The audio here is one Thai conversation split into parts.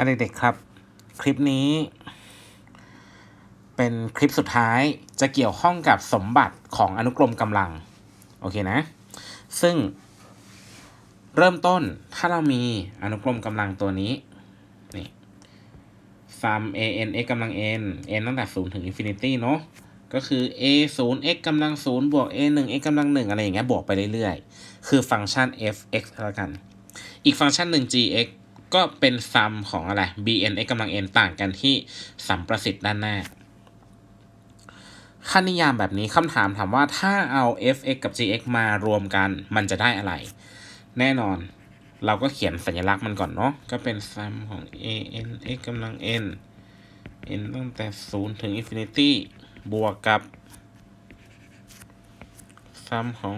อะเด็กๆครับ คลิปนี้ เป็นคลิปสุดท้ายจะเกี่ยวข้องกับสมบัติของอนุกรมกำลัง โอเคนะ ซึ่ง เริ่มต้นถ้าเรามีอนุกรมกำลังตัวนี้นี่ sum a n x กำลัง n n ตั้งแต่ 0 ถึง infinity เนาะก็คือ a 0 x กำลัง 0 บวก a 1 x กำลัง 1 อะไรอย่างเงี้ยบวกไปเรื่อยๆ คือฟังก์ชัน f x แล้วกัน อีกฟังก์ชันหนึ่ง g x ก็เป็นซัมของอะไร b n x กำลัง n ต่างกันที่สัมประสิทธิ์ด้านหน้าค่านิยามแบบนี้คำถามถามว่าถ้าเอา f x กับ g x มารวมกัน มันจะได้อะไร แน่นอน เราก็เขียนสัญลักษณ์มันก่อนเนาะก็เป็นซัมของ a n x กำลัง n n ตั้งแต่ 0 ถึง infinity บวกกับซัมของ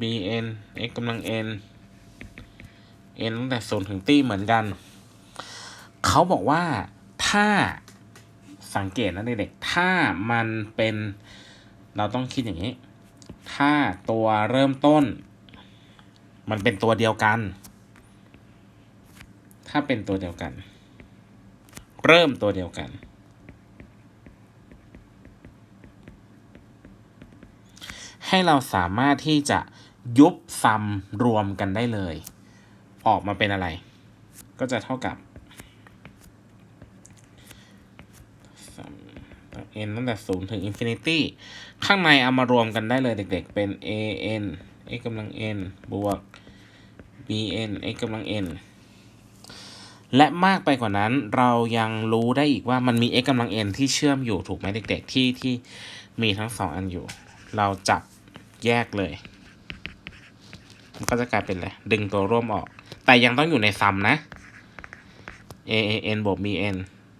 bn x กำลัง n n ตั้งแต่0ถึงตี้เหมือนกัน เขาบอกว่าถ้าสังเกตนะเด็กๆ ถ้ามันเป็นเราต้องคิดอย่างนี้ ถ้าตัวเริ่มต้น มันเป็นตัวเดียวกัน ถ้าเป็นตัวเดียวกัน เริ่มตัวเดียวกัน ให้เราสามารถที่จะยุบซัมรวมกันได้เลย ออกมาเป็นอะไร ก็จะเท่ากับ n ตั้งแต่0ถึง infinity ข้างในเอามารวมกันได้เลยเด็กๆ เป็น a n x กำลัง n บวก b n x กำลัง n และมากไปกว่านั้นเรายังรู้ได้อีกว่ามันมี x กำลัง n ที่เชื่อมอยู่ถูกไหมเด็กๆ ที่ที่มีทั้งสองอันอยู่ เราจับแยกเลย มันก็จะกลายเป็นอะไร ดึงตัวร่วมออก แต่ยังต้องอยู่ในซัมนะ a a n บวก b n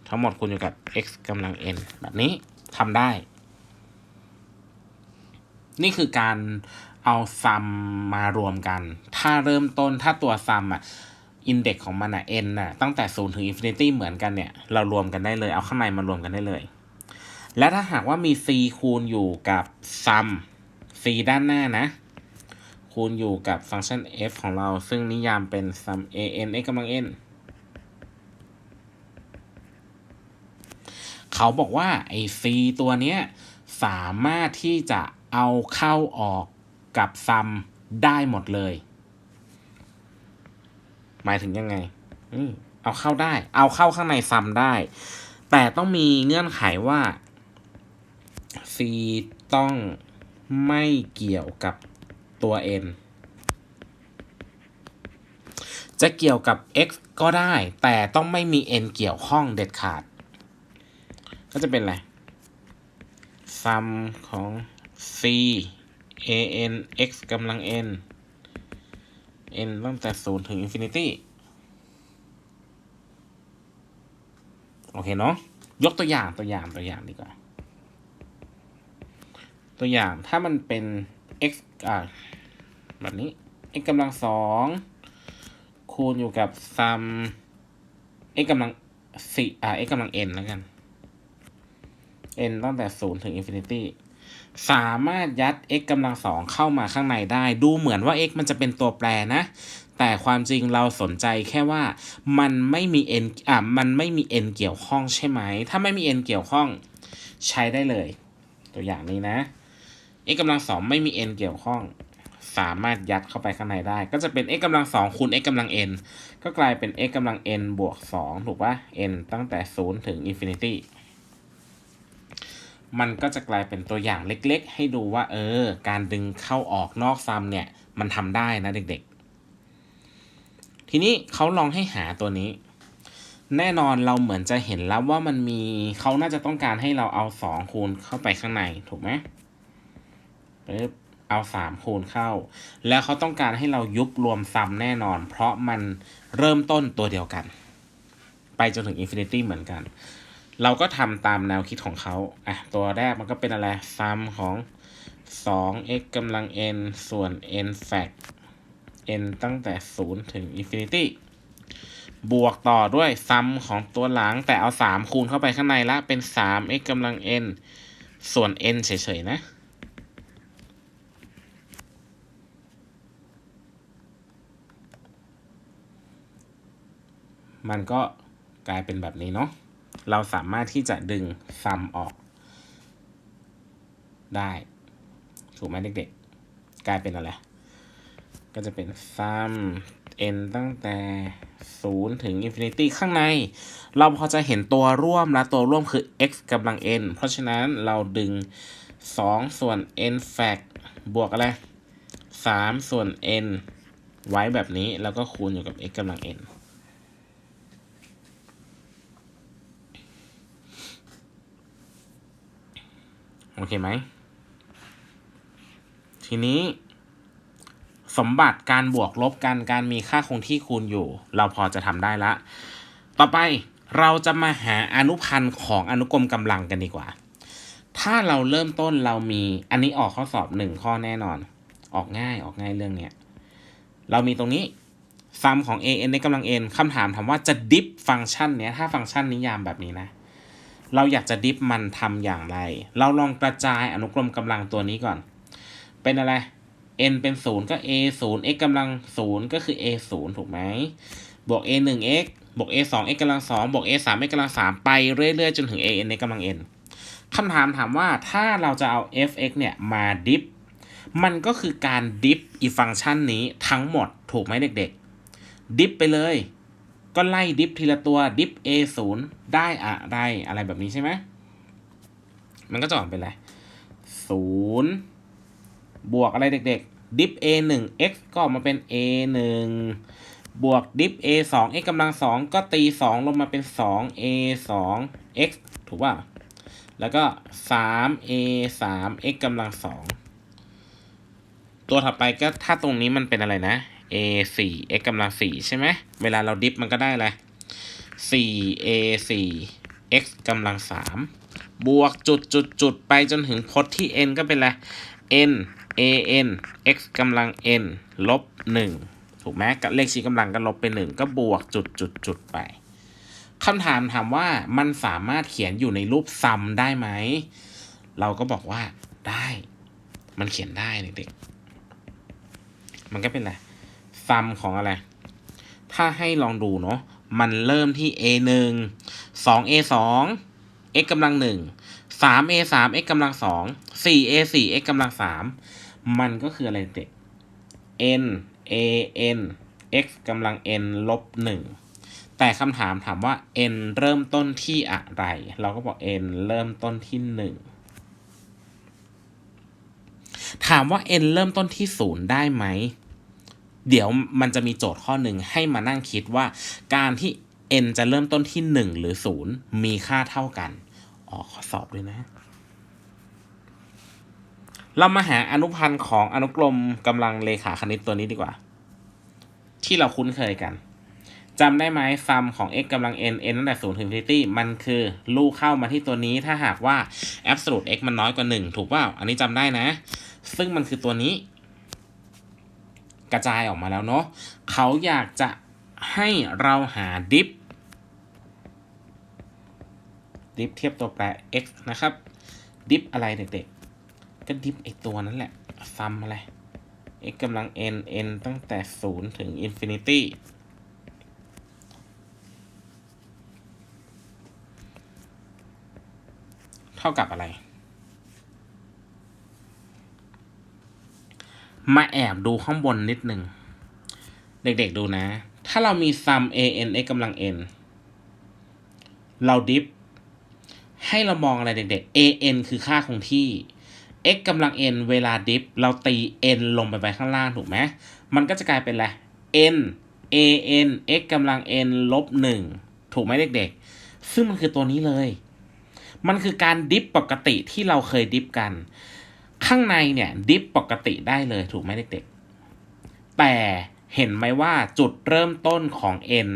ทั้งหมดคูณอยู่กับ x กำลัง n แบบนี้ทำได้ นี่คือการเอาซัมมารวมกัน ถ้าเริ่มต้นถ้าตัวซัมอะอินเด็กของมันอะ n น่ะ ตั้งแต่0ถึง infinity เหมือนกันเนี่ย เรารวมกันได้เลย เอาข้างในมารวมกันได้เลย และถ้าหากว่ามี c คูณอยู่กับซัม c ด้านหน้านะ คูณอยู่กับฟังก์ชัน f ของเรา ซึ่งนิยามเป็น sum a n x กำลัง n เขาบอกว่าไอ้ c ตัวเนี้ยสามารถที่จะเอาเข้าออกกับซัมได้หมดเลย หมายถึงยังไงอเอาเข้าได้ เอาเข้าข้างในซัมได้ แต่ต้องมีเงื่อนไขว่า c ต้องไม่เกี่ยวกับ ตัว n จะเกี่ยวกับ x ก็ได้ แต่ต้องไม่มี n เกี่ยวข้องเด็ดขาด ก็จะเป็นอะไร sum ของ c a n x กำลัง n n ตั้งแต่ 0 ถึง infinity โอเคเนาะ ยกตัวอย่างตัวอย่างตัวอย่างดีกว่า ตัวอย่างถ้ามันเป็น x อ่า แบบนี้ x กำลังสองคูณอยู่กับ sum x กำลังสี่อ่า x กำลัง n แล้วกัน n ตั้งแต่0ถึง infinity สามารถยัด x กำลังสองเข้ามาข้างในได้ ดูเหมือนว่า x มันจะเป็นตัวแปรนะ แต่ความจริงเราสนใจแค่ว่ามันไม่มี n อ่ามันไม่มี n เกี่ยวข้องใช่ไหม ถ้าไม่มี n เกี่ยวข้องใช้ได้เลย ตัวอย่างนี้นะ x กำลังสองไม่มี n เกี่ยวข้อง สามารถยัดเข้าไปข้างในได้ ก็จะเป็น x กำลังสองคูณ x กำลัง n ก็กลายเป็น x กำลัง n บวกสองถูกปะ n ตั้งแต่0ถึง infinity มันก็จะกลายเป็นตัวอย่างเล็กๆ ให้ดูว่า เออ การดึงเข้าออกนอกซัมเนี่ย มันทำได้นะเด็กๆ ทีนี้เขาลองให้หาตัวนี้ แน่นอนเราเหมือนจะเห็นแล้วว่ามันมีเขาน่าจะต้องการให้เราเอาสองคูณเข้าไปข้างใน ถูกไหมปึ๊บ เอาสามคูณเข้า แล้วเขาต้องการให้เรายุบรวมซัมแน่นอน เพราะมันเริ่มต้นตัวเดียวกัน ไปจนถึงอินฟินิตี้เหมือนกัน เราก็ทำตามแนวคิดของเขาอะตัวแรกมันก็เป็นอะไรซัมของ 2x กำลัง n ส่วน n fact n ตั้งแต่ 0 ถึง infinity บวกต่อด้วยซัมของตัวหลังแต่เอา 3 คูณเข้าไปข้างในละเป็น 3x กำลัง n ส่วน n เฉยๆนะ มันก็กลายเป็นแบบนี้เนาะเราสามารถที่จะดึงซัมออก ได้ ถูกไหมเด็กๆ กลายเป็นอะไร ก็จะเป็นซัม n ตั้งแต่ 0 ถึง infinity ข้างใน เราพอจะเห็นตัวร่วมและตัวร่วมคือ x กำลัง n เพราะฉะนั้นเราดึง 2 ส่วน n fact บวกอะไร 3 ส่วน n ไว้แบบนี้แล้วก็คูณอยู่กับ x กำลัง n โอเคไหม ทีนี้ สมบัติการบวกลบกันการมีค่าคงที่คูณอยู่ เราพอจะทำได้ละ ต่อไปเราจะมาหาอนุพันธ์ของอนุกรมกำลังกันดีกว่า ถ้าเราเริ่มต้นเรามีอันนี้ออกข้อสอบหนึ่งข้อแน่นอน ออกง่ายออกง่ายเรื่องเนี้ย เรามีตรงนี้ซัมของ a n ในกำลัง n คำถามถามว่าจะดิฟฟังก์ชันเนี้ย ถ้าฟังก์ชันนิยามแบบนี้นะ เราอยากจะดิฟมันทำอย่างไร เราลองกระจายอนุกรมกำลังตัวนี้ก่อน เป็นอะไร n เป็น 0 ก็ a 0 x กำลัง 0 ก็คือ a 0ถูกไหม บวก a 1 x บวก a 2 x กำลัง 2 บวก a 3 x กำลัง 3 ไปเรื่อยๆ จนถึง a n ในกำลัง n คำถามถามว่าถ้าเราจะเอา f(x) เนี่ย มาดิฟ มันก็คือการดิฟอีฟังก์ชันนี้ทั้งหมดถูกไหมเด็กๆ ดิฟไปเลย ก็ไล่ดิฟทีละตัวดิฟ a 0 ได้อะไรอะไรแบบนี้ใช่ไหมมันก็จะออกเป็นอะไรศูนย์บวกอะไรเด็กๆ ดิฟ a 1 x ก็ออกมาเป็น a 1 บวกดิฟ a 2 x กำลัง2ก็ตี2ลงมาเป็น2 a 2 x ถูกป่ะ แล้วก็3 a 3 x กำลัง2ตัวถัดไปก็ถ้าตรงนี้มันเป็นอะไรนะ a 4 x กำลัง4ใช่ไหมเวลาเราดิฟมันก็ได้อะไร4 a 4 x กำลัง3บวกจุดจุดจุดไปจนถึงพจน์ที่ n ก็เป็นอะไร n a n x กำลัง n ลบ 1 ถูกไหมกับเลขชี้กำลังก็ลบไป 1 ก็บวกจุดจุดจุดไปคำถามถามว่ามันสามารถเขียนอยู่ในรูปซัมได้ไหม เราก็บอกว่าได้ มันเขียนได้เด็กๆมันก็เป็นอะไร ซัมของอะไร ถ้าให้ลองดูเนาะ มันเริ่มที่ a 1 2 a 2 x กำลัง1 3 a 3 x กำลัง2 4 a 4 x กำลัง3มันก็คืออะไรเด็ก n a n x กำลัง n ลบ1แต่คำถามถามว่า n เริ่มต้นที่อะไร เราก็บอก n เริ่มต้นที่ 1 ถามว่า n เริ่มต้นที่ 0 ได้ไหม เดี๋ยวมันจะมีโจทย์ข้อหนึ่งให้มานั่งคิดว่า การที่ n จะเริ่มต้นที่ 1 หรือ 0 มีค่าเท่ากันออกข้อสอบด้วยนะ เรามาหาอนุพันธ์ของอนุกรมกำลังเลขาคณิตตัวนี้ดีกว่า ที่เราคุ้นเคยกันจำได้ไหมซัมของ x กำลัง n n ตั้งแต่0ถึง infinity มันคือลูกเข้ามาที่ตัวนี้ถ้าหากว่า absolute x มันน้อยกว่า 1 ถูกเปล่า อันนี้จำได้นะ ซึ่งมันคือตัวนี้ กระจายออกมาแล้วเนาะเขาอยากจะให้เราหาดิฟดิฟเทียบตัวแปร x นะครับ ดิฟอะไรเด็กๆ ก็ดิฟไอตัวนั้นแหละ ซัมอะไร x กำลัง n n ตั้งแต่ 0 ถึง infinity เท่ากับอะไร มาแอบดูข้างบนนิดหนึ่ง เด็กๆดูนะ ถ้าเรามีซัม a n x กำลัง n เราดิฟ ให้เรามองอะไรเด็กๆ a n คือค่าคงที่ x กำลัง n เวลาดิฟ เราตี n ลงไปไปข้างล่างถูกไหม มันก็จะกลายเป็นอะไร n a n x กำลัง n ลบหนึ่งถูกไหมเด็กๆ ซึ่งมันคือตัวนี้เลย มันคือการดิฟปกติที่เราเคยดิฟกัน ข้างในเนี่ยดิฟปกติได้เลยถูกไหมเด็กๆ แต่เห็นไหมว่าจุดเริ่มต้นของ n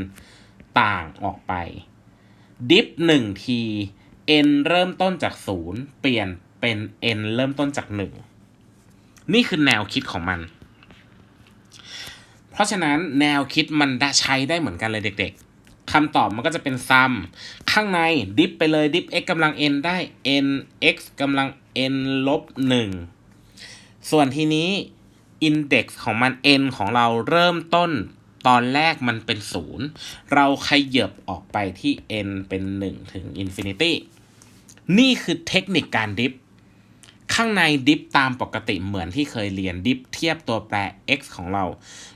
ต่างออกไป ดิฟหนึ่งที n เริ่มต้นจากศูนย์เปลี่ยนเป็น n เริ่มต้นจากหนึ่งนี่คือแนวคิดของมัน เพราะฉะนั้นแนวคิดมันใช้ได้เหมือนกันเลยเด็กๆ คำตอบมันก็จะเป็นซัมข้างในดิฟไปเลยดิฟ x กำลัง n ได้ n x กำลัง n ลบหนึ่งส่วนทีนี้ index ของมัน n ของเราเริ่มต้นตอนแรกมันเป็นศูนย์เราขยับออกไปที่ n เป็น 1 ถึง infinity นี่คือเทคนิคการดิฟ ข้างในดิฟตามปกติเหมือนที่เคยเรียนดิฟเทียบตัวแปร x ของเรา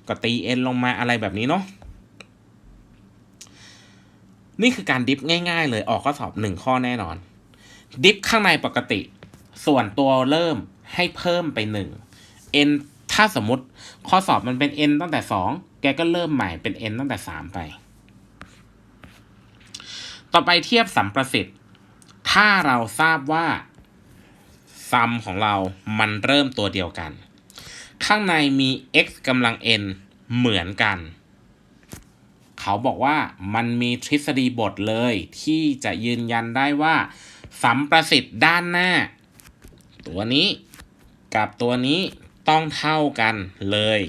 ก็ตี n ลงมาอะไรแบบนี้เนาะ นี่คือการดิฟง่าย ๆ เลยออกข้อสอบหนึ่งข้อแน่นอน ดิฟข้างในปกติ ส่วนตัวเริ่มให้เพิ่มไปหนึ่ง n ถ้าสมมติข้อสอบมันเป็น n ตั้งแต่สองแกก็เริ่มใหม่เป็น n ตั้งแต่สามไป ต่อไปเทียบสัมประสิทธิ์ ถ้าเราทราบว่าซัมของเรามันเริ่มตัวเดียวกัน ข้างในมี x กำลัง n เหมือนกัน เขาบอกว่ามันมีทฤษฎีบทเลย ที่จะยืนยันได้ว่า สัมประสิทธิ์ด้านหน้า ตัวนี้กับตัวนี้ต้องเท่ากันเลย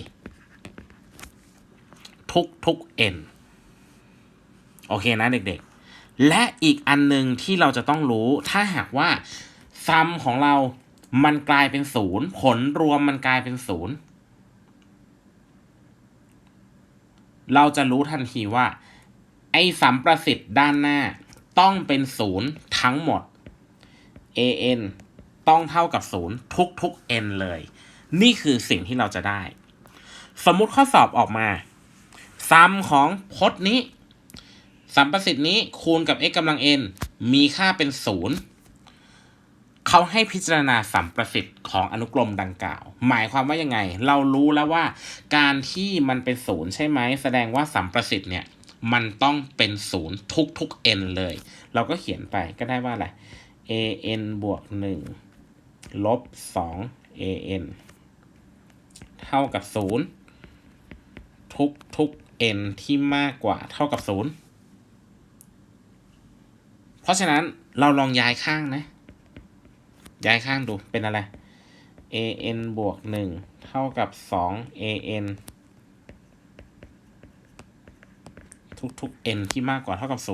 ทุกทุก n โอเคนะเด็กๆ และอีกอันหนึ่งที่เราจะต้องรู้ถ้าหากว่าซัมของเรามันกลายเป็นศูนย์ผลรวมมันกลายเป็นศูนย์ เราจะรู้ทันทีว่า ไอ้สัมประสิทธิ์ด้านหน้า ต้องเป็นศูนย์ทั้งหมด an ต้องเท่ากับศูนย์ทุกทุก n เลย นี่คือสิ่งที่เราจะได้ สมมุติข้อสอบออกมาซัมของพจน์นี้ สัมประสิทธิ์นี้คูณกับ x กำลัง n มีค่าเป็นศูนย์ เขาให้พิจารณาสัมประสิทธิ์ของอนุกรมดังกล่าว หมายความว่ายังไง เรารู้แล้วว่า การที่มันเป็นศูนย์ใช่ไหมแสดงว่าสัมประสิทธิ์เนี่ยมันต้องเป็นศูนย์ทุกทุก n เลย เราก็เขียนไปก็ได้ว่าอะไร an บวก1ลบ2 an เท่ากับศูนย์ทุกทุก n ที่มากกว่าเท่ากับศูนย์เพราะฉะนั้นเราลองย้ายข้างนะ ย้ายข้างดูเป็นอะไร an บวก1เท่ากับ2 an ทุกทุก n ที่มากกว่าเท่ากับ0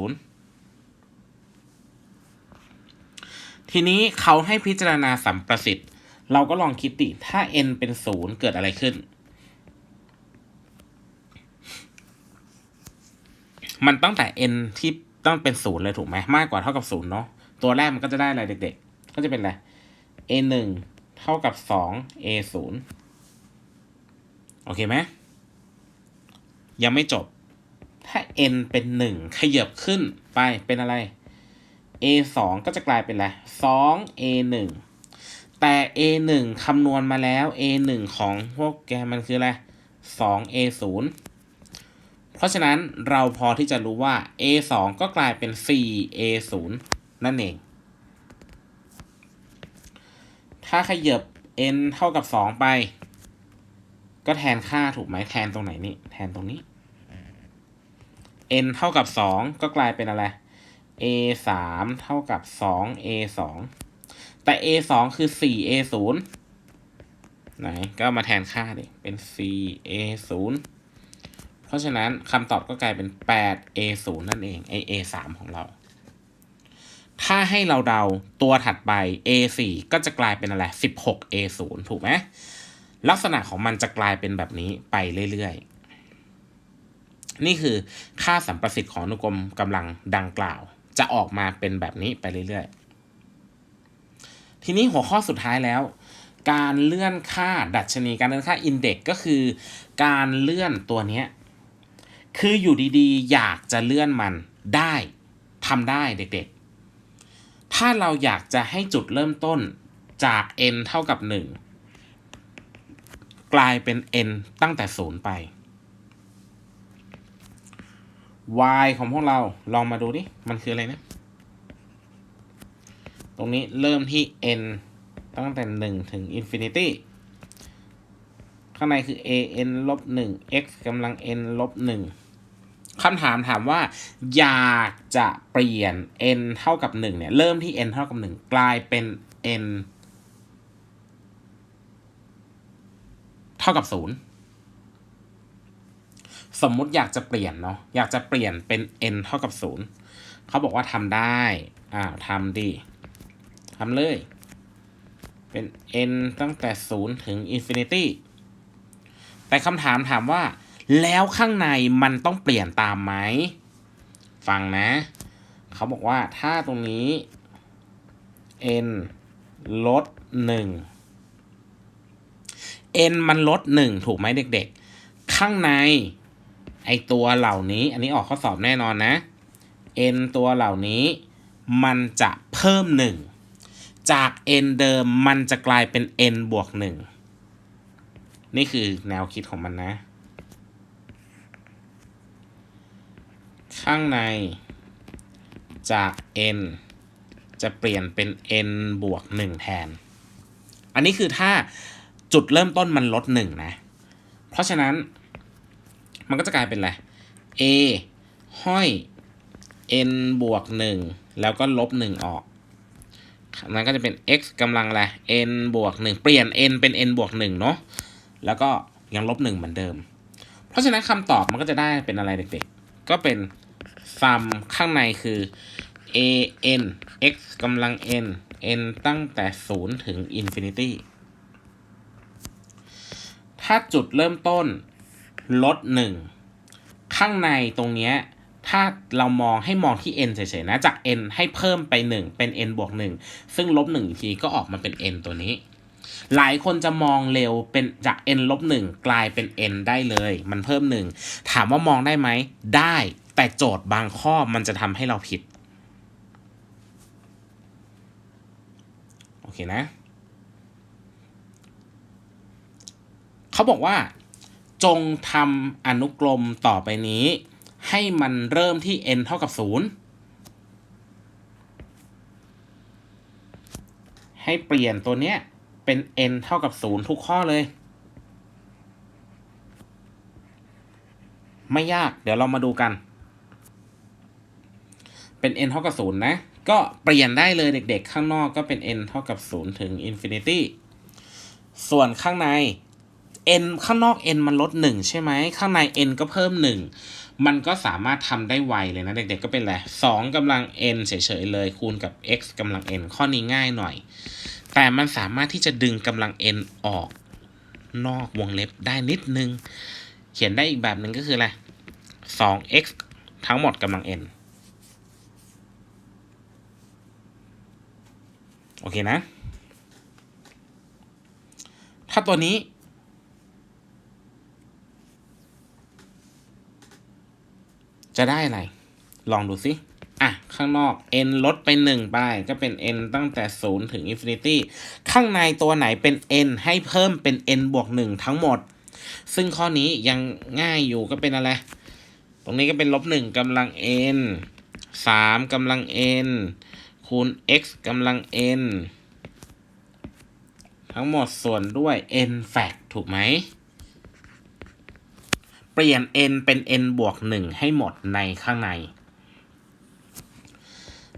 ทีนี้เขาให้พิจารณาสัมประสิทธิ์ เราก็ลองคิดดิถ้า n เป็น0เกิดอะไรขึ้น มันตั้งแต่ n ที่ต้องเป็นศูนย์เลยถูกไหมมากกว่าเท่ากับศูนย์เนาะตัวแรกมันก็จะได้อะไรเด็ก ๆ ก็จะเป็นอะไร a หนึ่งเท่ากับสอง a ศูนย์โอเคไหมยังไม่จบ ถ้า n เป็นหนึ่งขยับขึ้นไปเป็นอะไร a สองก็จะกลายเป็นอะไรสอง a หนึ่งแต่ a หนึ่งคำนวณมาแล้ว a หนึ่งของพวกแกมันคืออะไรสอง a ศูนย์เพราะฉะนั้นเราพอที่จะรู้ว่า a 2ก็กลายเป็น4 a 0นั่นเอง ถ้าขยับ n เท่ากับ 2 ไป ก็แทนค่าถูกไหมแทนตรงไหนนี่ แทนตรงนี้ n เท่ากับ 2 ก็กลายเป็นอะไร a 3เท่ากับ 2 a 2แต่ a 2คือ 4 a 0ไหน ก็มาแทนค่าดิ เป็น 4 a 0เพราะฉะนั้นคำตอบก็กลายเป็น 8 a 0นั่นเองไอ a 3ของเรา ถ้าให้เราเดาตัวถัดไป a 4 ก็จะกลายเป็นอะไร 16 a 0 ถูกไหมลักษณะของมันจะกลายเป็นแบบนี้ไปเรื่อยๆ นี่คือค่าสัมประสิทธิ์ของอนุกรมกำลังดังกล่าว จะออกมาเป็นแบบนี้ไปเรื่อยๆ ทีนี้หัวข้อสุดท้ายแล้ว การเลื่อนค่าดัชนีการเลื่อนค่าอินเด็กก็คือ การเลื่อนตัวเนี้ยคืออยู่ดีๆ อยากจะเลื่อนมันได้ทำได้เด็กๆ ถ้าเราอยากจะให้จุดเริ่มต้นจาก n เท่ากับ 1 กลายเป็น n ตั้งแต่ศูนย์ไป y ของพวกเราลองมาดูดิ มันคืออะไรนะ ตรงนี้เริ่มที่ n ตั้งแต่ 1 ถึง infinity ข้างในคือ a n ลบ1 x กำลัง n ลบ1 คำถามถามว่า อยากจะเปลี่ยน n เท่ากับ 1 เนี่ย เริ่มที่ n เท่ากับ 1 กลายเป็น n เท่ากับ 0 สมมุติอยากจะเปลี่ยนเนาะอยากจะเปลี่ยนเป็น n เท่ากับ 0 เขาบอกว่าทำได้อ้าทำดีทำเลย เป็น n ตั้งแต่ 0 ถึง infinity แต่คำถามถามว่า แล้วข้างในมันต้องเปลี่ยนตามไหม ฟังนะ เขาบอกว่าถ้าตรงนี้ n ลดหนึ่ง n มันลดหนึ่งถูกไหมเด็กๆ ข้างใน ไอตัวเหล่านี้ อันนี้ออกข้อสอบแน่นอนนะ n ตัวเหล่านี้ มันจะเพิ่มหนึ่ง จาก n เดิมมันจะกลายเป็น n บวกหนึ่ง นี่คือแนวคิดของมันนะ ข้างในจาก n จะเปลี่ยนเป็น n บวก 1 แทน อันนี้คือถ้าจุดเริ่มต้นมันลด 1 นะ เพราะฉะนั้นมันก็จะกลายเป็นอะไร a ห้อย n บวก 1 แล้วก็ลบ 1 ออกนั้นก็จะเป็น x กำลังอะไร n บวก 1 เปลี่ยน n เป็น n บวก 1 เนาะ แล้วก็ยังลบ 1 เหมือนเดิม เพราะฉะนั้นคำตอบมันก็จะได้เป็นอะไรเด็กๆ ก็เป็น ซัมข้างในคือ a n x กำลัง n n ตั้งแต่ 0 ถึง infinity ถ้าจุดเริ่มต้นลด 1 ข้างในตรงเนี้ยถ้าเรามองให้มองที่ n เฉยๆนะ จาก n ให้เพิ่มไป 1 เป็น n บวก 1 ซึ่งลบ1อีกทีก็ออกมาเป็น n ตัวนี้ หลายคนจะมองเร็วเป็นจาก n ลบ1กลายเป็น n ได้เลย มันเพิ่ม 1 ถามว่ามองได้ไหม ได้ แต่โจทย์บางข้อมันจะทำให้เราผิด โอเคนะ เขาบอกว่า จงทำอนุกรมต่อไปนี้ ให้มันเริ่มที่ n เท่ากับ 0 ให้เปลี่ยนตัวเนี้ยเป็น n เท่ากับ 0 ทุกข้อเลย ไม่ยาก เดี๋ยวเรามาดูกัน เป็น n เท่ากับ0นะ ก็เปลี่ยนได้เลยเด็กๆ ข้างนอกก็เป็น n เท่ากับ0ถึง infinity ส่วนข้างใน n ข้างนอก n มันลด 1 ใช่ไหม ข้างใน n ก็เพิ่ม 1 มันก็สามารถทำได้ไวเลยนะ เด็กๆ ก็เป็นแหละ2กำลัง n เฉยๆ เลยคูณกับ x กำลัง n ข้อนี้ง่ายหน่อย แต่มันสามารถที่จะดึงกำลัง n ออกนอกวงเล็บได้นิดนึง เขียนได้อีกแบบหนึ่งก็คืออะไร 2x ทั้งหมดกำลัง n โอเคนะ ถ้าตัวนี้ จะได้อะไร ลองดูสิ อะ ข้างนอก n ลดไป1ไปก็เป็น n ตั้งแต่ 0 ถึง infinity ข้างในตัวไหนเป็น n ให้เพิ่มเป็น n บวก 1 ทั้งหมด ซึ่งข้อนี้ยังง่ายอยู่ก็เป็นอะไร ตรงนี้ก็เป็นลบ1กำลัง n 3กำลัง n คูณ x กำลัง n ทั้งหมดส่วนด้วย n fact ถูกไหม เปลี่ยน n เป็น n บวก 1 ให้หมดในข้างใน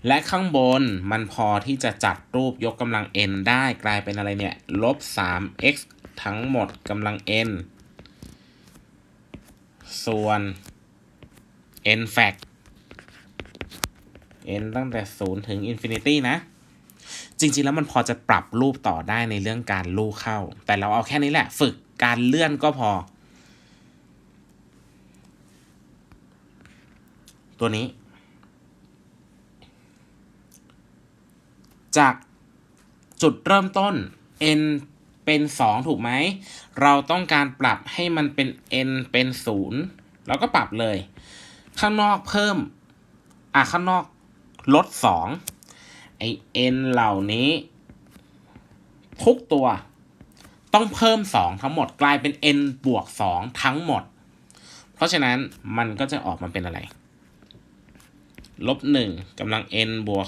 และข้างบนมันพอที่จะจัดรูปยกกำลัง n ได้กลายเป็นอะไรเนี่ย ลบ 3x ทั้งหมดกำลัง n ส่วน n fact n ตั้งแต่ 0 ถึง infinity นะ จริงๆ แล้วมันพอจะปรับรูปต่อได้ในเรื่องการลูกเข้า แต่เราเอาแค่นี้แหละ ฝึกการเลื่อนก็พอ ตัวนี้ จากจุดเริ่มต้น n เป็น 2 ถูกไหม เราต้องการปรับให้มันเป็น n เป็น 0 เราก็ปรับเลย ข้างนอกเพิ่ม อะ ข้างนอก ลด2ไอ n เหล่านี้ ทุกตัว ต้องเพิ่ม2ทั้งหมดกลายเป็น n บวก2ทั้งหมด เพราะฉะนั้นมันก็จะออกมาเป็นอะไร ลบ1กำลัง n บวก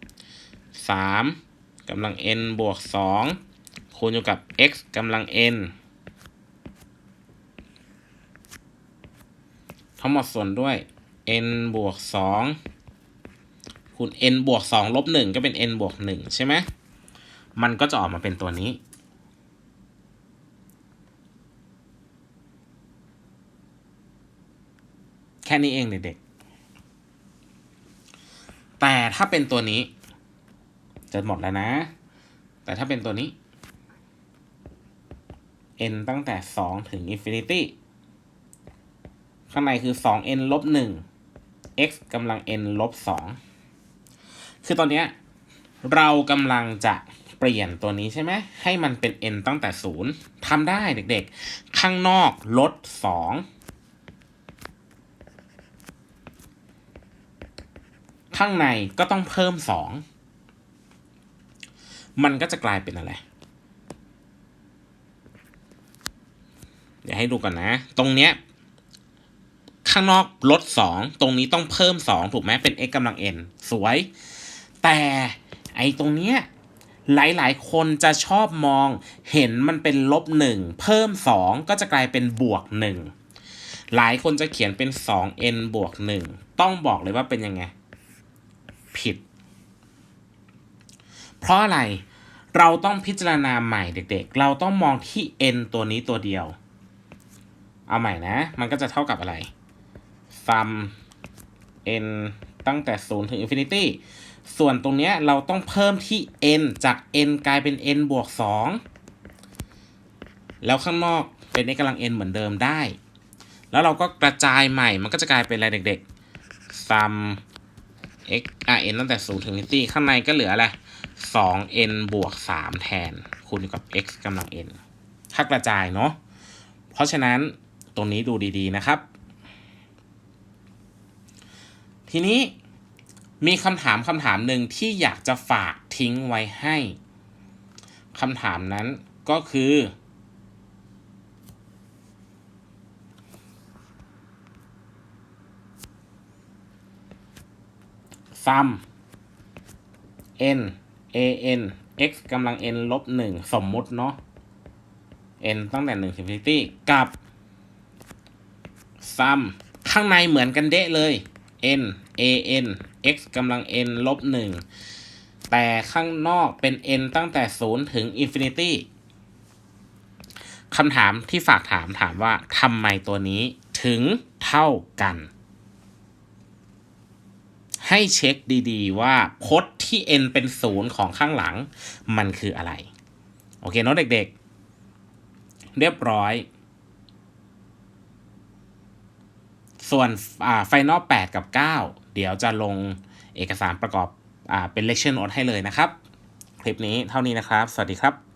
2 3กำลัง n บวก2คูณอยู่กับ x กำลัง n ทั้งหมดส่วนด้วย n บวก2 คูณ n บวก2ลบ1ก็เป็น n บวก1ใช่ไหมมันก็จะออกมาเป็นตัวนี้ แค่นี้เองเด็กๆ แต่ถ้าเป็นตัวนี้ จะหมดแล้วนะ แต่ถ้าเป็นตัวนี้ n ตั้งแต่ 2 ถึง infinity ข้างในคือ 2n ลบ 1 x กำลัง n ลบ 2 คือตอนเนี้ยเรากำลังจะเปลี่ยนตัวนี้ใช่ไหมให้มันเป็น n ตั้งแต่0ทำได้เด็กๆ ข้างนอกลด2ข้างในก็ต้องเพิ่ม2มันก็จะกลายเป็นอะไร เดี๋ยวให้ดูก่อนนะ ตรงเนี้ย ข้างนอกลด2ตรงนี้ต้องเพิ่ม2ถูกไหมเป็น x กำลัง n สวย แต่ไอ้ตรงเนี้ยหลายๆ คนจะชอบมองเห็นมันเป็นลบ1เพิ่ม2ก็จะกลายเป็นบวก1หลายคนจะเขียนเป็น 2n บวก 1 ต้องบอกเลยว่าเป็นยังไง ผิด เพราะอะไร เราต้องพิจารณาใหม่เด็กๆ เราต้องมองที่ n ตัวนี้ตัวเดียว เอาใหม่นะ มันก็จะเท่ากับอะไร sum n ตั้งแต่ 0 ถึง infinity ส่วนตรงเนี้ยเราต้องเพิ่มที่ n จาก n กลายเป็น n บวก 2 แล้วข้างนอกเป็น x กำลัง n เหมือนเดิมได้ แล้วเราก็กระจายใหม่ มันก็จะกลายเป็นอะไรเด็กๆ sum x อะ n ตั้งแต่ 0 ถึง infinity ข้างในก็เหลืออะไร 2n บวก 3 แทน คูณกับ x กำลัง n ถ้ากระจายเนาะ เพราะฉะนั้นตรงนี้ดูดีๆนะครับ ทีนี้ มีคำถามคำถามหนึ่งที่อยากจะฝากทิ้งไว้ให้คำถามนั้นก็คือ sum n a n x กำลัง n ลบหนึ่งสมมุติเนาะ n ตั้งแต่1ถึง infinity กับ sum ข้างในเหมือนกันเดะเลย n a n x กำลัง n ลบ1แต่ข้างนอกเป็น n ตั้งแต่ 0 ถึง infinity คำถามที่ฝากถามถามว่าทำไมตัวนี้ถึงเท่ากัน ให้เช็คดีๆ ว่าพจน์ที่ n เป็น 0 ของข้างหลัง มันคืออะไร โอเคเนาะเด็กๆ เรียบร้อยส่วนไฟนอล8กับ 9 เดี๋ยวจะลงเอกสารประกอบอเป็นเลคเชอร์โน้ตให้เลยนะครับ คลิปนี้เท่านี้นะครับ สวัสดีครับ